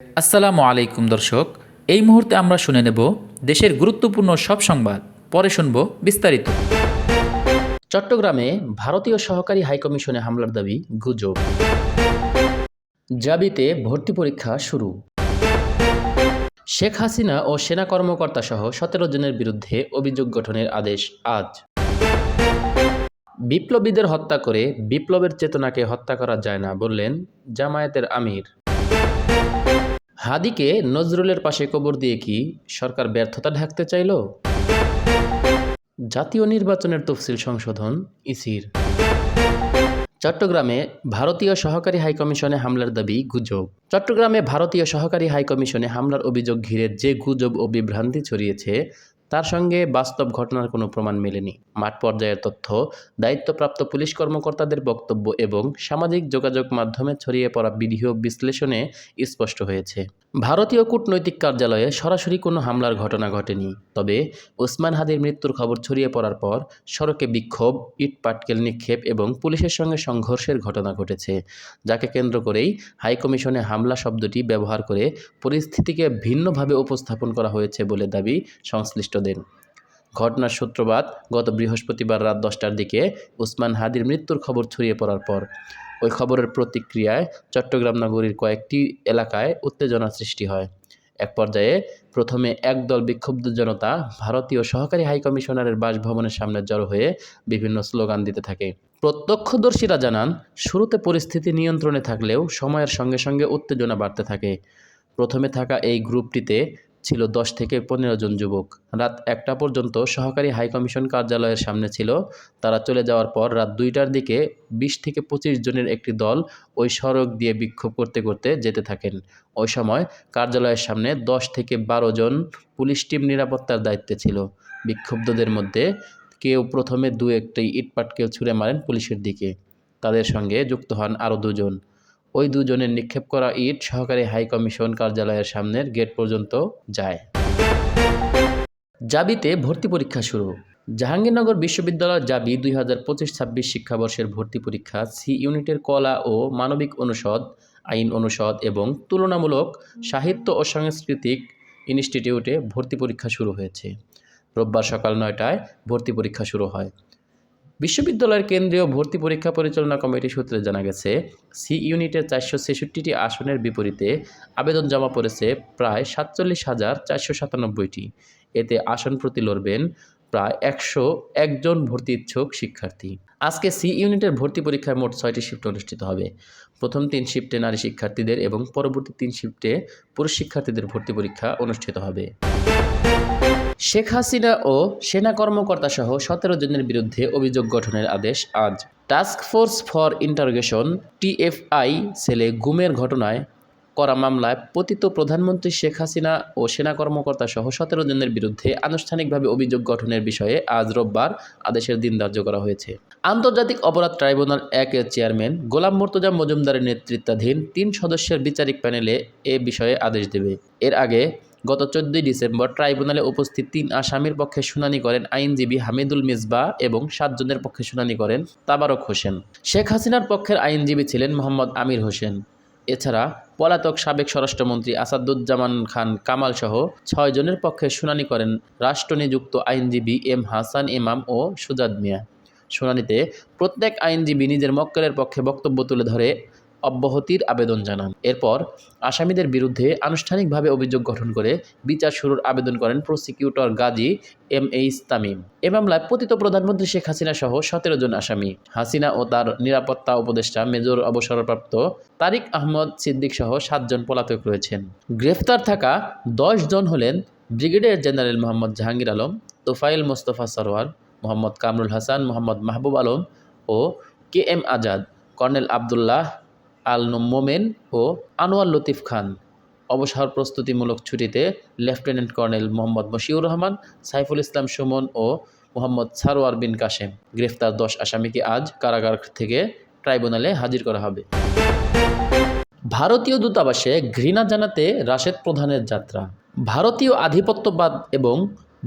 আসসালামু আলাইকুম দর্শক, এই মুহূর্তে আমরা শুনে নেব দেশের গুরুত্বপূর্ণ সব সংবাদ, পরে শুনব বিস্তারিত। চট্টগ্রামে ভারতীয় সহকারী হাইকমিশনে হামলার দাবি, গুজব। জাবিতে ভর্তি পরীক্ষা শুরু। শেখ হাসিনা ও সেনা কর্মকর্তা সহ সতেরো জনের বিরুদ্ধে অভিযোগ গঠনের আদেশ আজ। বিপ্লবীদের হত্যা করে বিপ্লবের চেতনাকে হত্যা করা যায় না বললেন জামায়াতের আমির। হাদিকে নজরুলের পাশে কবর দিয়ে কি সরকার ব্যর্থতা ঢাকতে চাইল? জাতীয় নির্বাচনের তফসিল সংশোধন, ইসির। চট্টগ্রামে ভারতীয় সহকারী হাইকমিশনে হামলার দাবি, গুজব। চট্টগ্রামে ভারতীয় সহকারী হাইকমিশনে হামলার অভিযোগ ঘিরে যে গুজব ও বিভ্রান্তি ছড়িয়েছে তার সঙ্গে বাস্তব ঘটনার কোনো প্রমাণ মেলেনি। মাঠ পর্যায়ের তথ্য, দায়িত্বপ্রাপ্ত পুলিশ কর্মকর্তাদের বক্তব্য এবং সামাজিক যোগাযোগ মাধ্যমে ছড়িয়ে পড়া ভিডিও বিশ্লেষণে স্পষ্ট হয়েছে। ভারতীয় কূটনৈতিক কার্যালয়ে সরাসরি কোনো হামলার ঘটনা ঘটেনি। তবে ওসমান হাদির মৃত্যুর খবর ছড়িয়ে পড়ার পর সড়কে বিক্ষোভ, ইট পাটকেল নিক্ষেপ এবং পুলিশের সঙ্গে সংঘর্ষের ঘটনা ঘটেছে, যাকে কেন্দ্র করেই হাইকমিশনে হামলা শব্দটি ব্যবহার করে পরিস্থিতিকে ভিন্নভাবে উপস্থাপন করা হয়েছে বলে দাবি সংশ্লিষ্টদের ঘটনার সূত্রপাত গত বৃহস্পতিবার রাত দশটার দিকে উসমান হাদির মৃত্যুর খবর ছড়িয়ে পড়ার পর। ওই খবরের প্রতিক্রিয়ায় চট্টগ্রাম নগরীর কয়েকটি এলাকায় উত্তেজনা সৃষ্টি হয়। এক পর্যায়ে প্রথমে একদল বিক্ষুব্ধ জনতা ভারতীয় সহকারী হাইকমিশনারের বাসভবনের সামনে জড়ো হয়ে বিভিন্ন স্লোগান দিতে থাকে। প্রত্যক্ষদর্শীরা জানান, শুরুতে পরিস্থিতি নিয়ন্ত্রণে থাকলেও সময়ের সঙ্গে সঙ্গে উত্তেজনা বাড়তে থাকে। প্রথমে থাকা এই গ্রুপটিতে ছিল দশ থেকে পনেরো জন যুবক। রাত একটা পর্যন্ত সহকারী হাইকমিশন কার্যালয়ের সামনে ছিল। তারা চলে যাওয়ার পর রাত দুইটার দিকে বিশ থেকে পঁচিশ জনের একটি দল ওই সড়ক দিয়ে বিক্ষোভ করতে করতে যেতে থাকেন। ওই সময় কার্যালয়ের সামনে দশ থেকে বারো জন পুলিশ টিম নিরাপত্তার দায়িত্বে ছিল। বিক্ষুব্ধদের মধ্যে কেউ প্রথমে দু একটি ইটপাটকেল ছুঁড়ে মারেন পুলিশের দিকে। তাদের সঙ্গে যুক্ত হন আরও দুজন। ওই দুজনের নিক্ষেপ করা ইট সহকারী হাইকমিশন কার্যালয়ের সামনের গেট পর্যন্ত যায়। জাবিতে ভর্তি পরীক্ষা শুরু। জাহাঙ্গীরনগর বিশ্ববিদ্যালয় জাবি দুই হাজার পঁচিশ ছাব্বিশ শিক্ষাবর্ষের ভর্তি পরীক্ষা, সি ইউনিটের কলা ও মানবিক অনুষদ, আইন অনুষদ এবং তুলনামূলক সাহিত্য ও সাংস্কৃতিক ইনস্টিটিউটে ভর্তি পরীক্ষা শুরু হয়েছে। রোববার সকাল নয়টায় ভর্তি পরীক্ষা শুরু হয়। বিশ্ববিদ্যালয়ের কেন্দ্রীয় ভর্তি পরীক্ষা পরিচালনা কমিটি সূত্রে জানা গেছে, সি ইউনিটের চারশো ছেষট্টিটি আসনের বিপরীতে আবেদন জমা পড়েছে প্রায় সাতচল্লিশ হাজার চারশো সাতানব্বইটি। এতে আসন প্রতি লড়বেন প্রায় একশো একজন ভর্তি ইচ্ছুক শিক্ষার্থী। আজকে সি ইউনিটের ভর্তি পরীক্ষায় মোট ছয়টি শিফট অনুষ্ঠিত হবে। প্রথম তিন শিফটে নারী শিক্ষার্থীদের এবং পরবর্তী তিন শিফটে পুরুষ শিক্ষার্থীদের ভর্তি পরীক্ষা অনুষ্ঠিত হবে। শেখ হাসিনা ও সেনা কর্মকর্তা সহ সতেরো জনের বিরুদ্ধে অভিযোগ গঠনের আদেশ আজ। Task force for interrogation, TFI, সেলে গুমের ঘটনায় করা মামলায় পতিত প্রধানমন্ত্রী শেখ হাসিনা ও সেনা কর্মকর্তা সহ সতেরো জনের বিরুদ্ধে আনুষ্ঠানিকভাবে অভিযোগ গঠনের বিষয়ে আজ রোববার আদেশের দিন ধার্য করা হয়েছে। আন্তর্জাতিক অপরাধ ট্রাইব্যুনাল একের চেয়ারম্যান গোলাম মোর্তজা মজুমদারের নেতৃত্বাধীন তিন সদস্যের বিচারিক প্যানেলে এ বিষয়ে আদেশ দেবে। এর আগে গত চোদ্দই ডিসেম্বর ট্রাইব্যুনালে উপস্থিত তিন আসামির পক্ষে শুনানি করেন আইনজীবী হামিদুল মিসবা এবং সাতজনের পক্ষে শুনানি করেন তাবারক হোসেন। শেখ হাসিনার পক্ষের আইনজীবী ছিলেন মোহাম্মদ আমির হোসেন। এছাড়া পলাতক সাবেক স্বরাষ্ট্রমন্ত্রী আসাদুজ্জামান খান কামাল সহ ছয় জনের পক্ষে শুনানি করেন রাষ্ট্রনিযুক্ত আইনজীবী এম হাসান ইমাম ও সুজাদ মিয়া। শুনানিতে প্রত্যেক আইনজীবী নিজের মক্কেলের পক্ষে বক্তব্য তুলে ধরে অব্যাহতির আবেদন জানান। এরপর আসামিদের বিরুদ্ধে আনুষ্ঠানিকভাবে অভিযোগ গঠন করে বিচার শুরুর আবেদন করেন prosecutor Gazi M H Tamim. এ মামলায় পতিত প্রধানমন্ত্রী শেখ হাসিনা সহ সতেরো জন আসামি। হাসিনা ও তার নিরাপত্তা উপদেষ্টা মেজর অবসরপ্রাপ্ত তারিক আহমদ সিদ্দিক সহ সাতজন পলাতক রয়েছেন। গ্রেফতার থাকা দশ জন হলেন ব্রিগেডিয়ার জেনারেল মোহাম্মদ জাহাঙ্গীর আলম তোফাইল মোস্তফা সরোয়ার মোহাম্মদ কামরুল হাসান, মোহাম্মদ মাহবুব আলম ও K M Azad, colonel Abdullah Al Momen ও আনোয়ার লতিফ খান। অবসর প্রস্তুতিমূলক ছুটিতে লেফটেন্যান্ট কর্নেল মোহাম্মদ মশিউর রহমান, সাইফুল ইসলাম সুমন ও মোহাম্মদ সারোয়ার বিন কাশেম গ্রেফতার দশ আসামিকে আজ কারাগার থেকে ট্রাইব্যুনালে হাজির করা হবে। ভারতীয় দূতাবাসে ঘৃণা জানাতে রাশেদ প্রধানের যাত্রা। ভারতীয় আধিপত্যবাদ এবং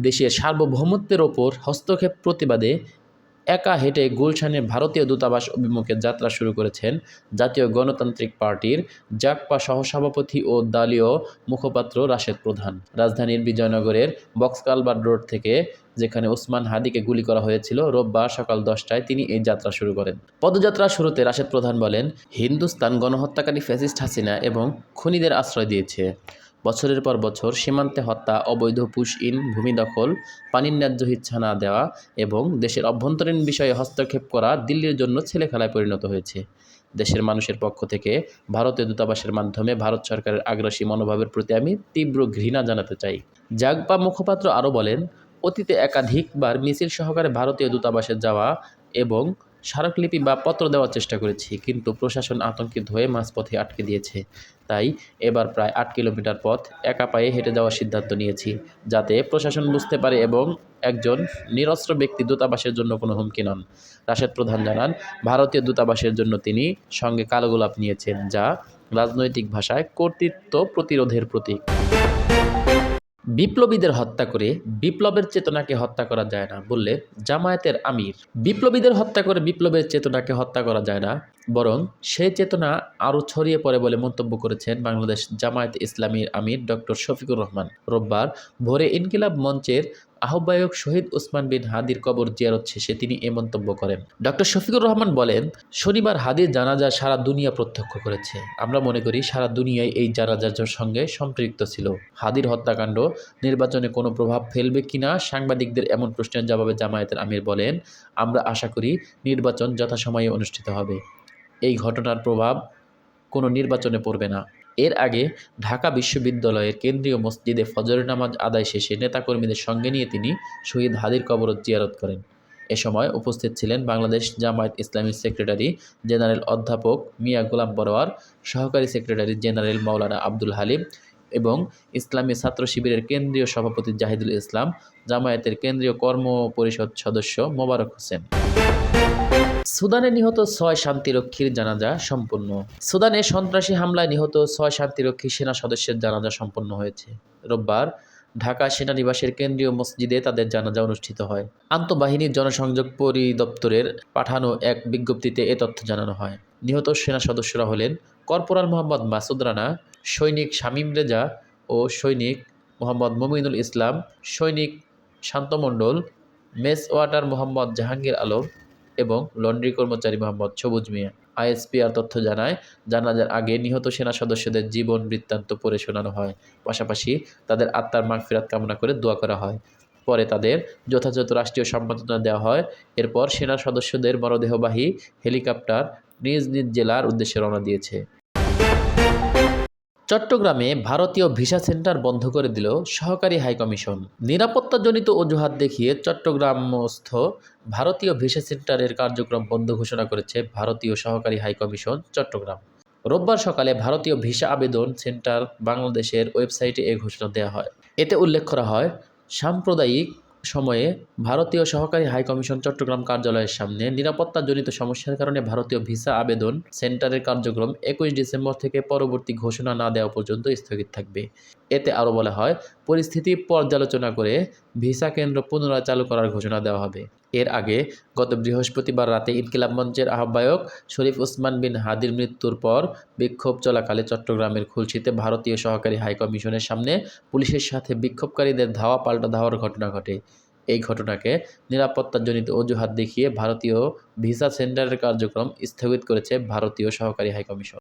দেশের সার্বভৌমত্বের ওপর হস্তক্ষেপ প্রতিবাদে একা হেঁটে গুলশানে ভারতীয় দূতাবাস অভিমুখে যাত্রা শুরু করেছেন জাতীয় গণতান্ত্রিক পার্টির জাকপা সহসভাপতি ও দলীয় মুখপাত্র রাশেদ প্রধান। রাজধানীর বিজয়নগরের বক্সকালবার রোড থেকে, যেখানে ওসমান হাদিকে গুলি করা হয়েছিল রোববার সকাল দশটায়, তিনি এই যাত্রা শুরু করেন। পদযাত্রা শুরুতে রাশেদ প্রধান বলেন, হিন্দুস্তান গণহত্যাকারী ফ্যাসিস্ট হাসিনা এবং খুনিদের আশ্রয় দিয়েছে। বছরের পর বছর সীমান্তে হত্যা, অবৈধ পুশ ইন ভূমি দখল, পানির ন্যায্য ইচ্ছা না দেওয়া এবং দেশের অভ্যন্তরীণ বিষয়ে হস্তক্ষেপ করা দিল্লির জন্য ছেলেখেলায় পরিণত হয়েছে। দেশের মানুষের পক্ষ থেকে ভারতীয় দূতাবাসের মাধ্যমে ভারত সরকারের আগ্রাসী মনোভাবের প্রতি আমি তীব্র ঘৃণা জানাতে চাই। জাগপা মুখপাত্র আরও বলেন, অতীতে একাধিকবার মিছিল সহকারে ভারতীয় দূতাবাসে যাওয়া এবং স্মারকলিপি বা পত্র দেওয়ার চেষ্টা করেছি, কিন্তু প্রশাসন আতঙ্কিত হয়ে মাঝপথে আটকে দিয়েছে। তাই এবার প্রায় আট কিলোমিটার পথ একা পায়ে হেঁটে যাওয়ার সিদ্ধান্ত নিয়েছি, যাতে প্রশাসন বুঝতে পারে এবং একজন নিরস্ত্র ব্যক্তি দূতাবাসের জন্য কোনো হুমকি নন। রাশেদ প্রধান জানান, ভারতীয় দূতাবাসের জন্য তিনি সঙ্গে কালো গোলাপ নিয়েছেন, যা রাজনৈতিক ভাষায় কর্তৃত্ব প্রতিরোধের প্রতীক। বিপ্লবীদের হত্যা করে বিপ্লবের চেতনাকে হত্যা করা যায় না বললে জামায়াতের আমির। বিপ্লবীদের হত্যা করে বিপ্লবের চেতনাকে হত্যা করা যায় না, বরং সেই চেতনা আরও ছড়িয়ে পড়ে বলে মন্তব্য করেছেন বাংলাদেশ জামায়াত ইসলামীর আমির ডক্টর শফিকুর রহমান। রোববার ভোরে ইনকিলাব মঞ্চের আহ্বায়ক শহীদ ওসমান বিন হাদির কবর জিয়ারত শেষে তিনি এ মন্তব্য করেন। ডক্টর শফিকুর রহমান বলেন, শনিবার হাদির জানাজা সারা দুনিয়া প্রত্যক্ষ করেছে। আমরা মনে করি সারা দুনিয়ায় এই জানাজার সঙ্গে সম্পৃক্ত ছিল। হাদির হত্যাকাণ্ড নির্বাচনে কোনো প্রভাব ফেলবে কিনা সাংবাদিকদের এমন প্রশ্নের জবাবে জামায়াতের আমির বলেন, আমরা আশা করি নির্বাচন যথাসময়ে অনুষ্ঠিত হবে। এই ঘটনার প্রভাব কোনো নির্বাচনে পড়বে না। এর আগে ঢাকা বিশ্ববিদ্যালয়ের কেন্দ্রীয় মসজিদে ফজরের নামাজ আদায় শেষে নেতাকর্মীদের সঙ্গে নিয়ে তিনি শহীদ হাদির কবর জিয়ারত করেন। এ সময় উপস্থিত ছিলেন বাংলাদেশ জামায়াত ইসলামী সেক্রেটারি জেনারেল অধ্যাপক মিয়া গোলাম বরোয়ার, সহকারী সেক্রেটারি জেনারেল মাওলানা আব্দুল হালিম এবং ইসলামী ছাত্র শিবিরের কেন্দ্রীয় সভাপতি জাহিদুল ইসলাম, জামায়াতের কেন্দ্রীয় কর্ম পরিষদ সদস্য মোবারক হোসেন। সুদানে নিহত ছয় শান্তিরক্ষীর জানাজা সম্পন্ন। সুদানে সন্ত্রাসী হামলায় নিহত ছয় শান্তিরক্ষী সেনা সদস্যের জানাজা সম্পন্ন হয়েছে। রোববার ঢাকা সেনানিবাসের কেন্দ্রীয় মসজিদে তাদের জানাজা অনুষ্ঠিত হয়। আন্তঃবাহিনীর জনসংযোগ পরিদপ্তরের পাঠানো এক বিজ্ঞপ্তিতে এ তথ্য জানানো হয়। নিহত সেনা সদস্যরা হলেন কর্পোরাল মোহাম্মদ মাসুদ রানা, সৈনিক শামীম রেজা ও সৈনিক মোহাম্মদ মমিনুল ইসলাম, সৈনিক শান্তমণ্ডল মেস ওয়াটার মোহাম্মদ জাহাঙ্গীর আলম এবং লন্ড্রি কর্মচারী মোহাম্মদ সবুজ মিয়া। আইএসপি আর তথ্য জানায়, জানাজার আগে নিহত সেনা সদস্যদের জীবন বৃত্তান্ত পড়ে শোনানো হয়। পাশাপাশি তাদের আত্মার মাগফিরাত কামনা করে দোয়া করা হয়। পরে তাদের যথাযথ রাষ্ট্রীয় সম্মাননা দেওয়া হয়। এরপর সেনা সদস্যদের মরদেহবাহী হেলিকপ্টার নিজ নিজ জেলার উদ্দেশ্যে রওনা দিয়েছে। চট্টগ্রামে ভারতীয় ভিসা সেন্টার বন্ধ করে দিল সহকারী হাইকমিশন নিরাপত্তাজনিত অজুহাত দেখিয়ে চট্টগ্রামস্থ ভারতীয় ভিসা সেন্টারের কার্যক্রম বন্ধ ঘোষণা করেছে ভারতীয় সহকারী হাইকমিশন চট্টগ্রাম। রোববার সকালে ভারতীয় ভিসা আবেদন সেন্টার বাংলাদেশের ওয়েবসাইটে এ ঘোষণা দেওয়া হয়। এতে উল্লেখ করা হয়, সাম্প্রদায়িক সময়ে ভারতীয় সহকারী হাইকমিশন চট্টগ্রাম কার্যালয়ের সামনে নিরাপত্তাজনিত সমস্যার কারণে ভারতীয় ভিসা আবেদন সেন্টারের কার্যক্রম একুশ ডিসেম্বর থেকে পরবর্তী ঘোষণা না দেওয়া পর্যন্ত স্থগিত থাকবে। এতে আরও বলা হয়, পরিস্থিতি পর্যালোচনা করে ভিসা কেন্দ্র পুনরায় চালু করার ঘোষণা দেওয়া হবে। এর আগে গত বৃহস্পতিবার রাতে ইনকিলাব মঞ্চের আহ্বায়ক শরীফ ওসমান বিন হাদির মৃত্যুর পর বিক্ষোভ চলাকালে চট্টগ্রামের খুলশিতে ভারতীয় সহকারী হাইকমিশনের সামনে পুলিশের সাথে বিক্ষোভকারীদের ধাওয়া পাল্টা ধাওয়ার ঘটনা ঘটে। এই ঘটনাকে নিরাপত্তাজনিত অজুহাত দেখিয়ে ভারতীয় ভিসা সেন্টারের কার্যক্রম স্থগিত করেছে ভারতীয় সহকারী হাইকমিশন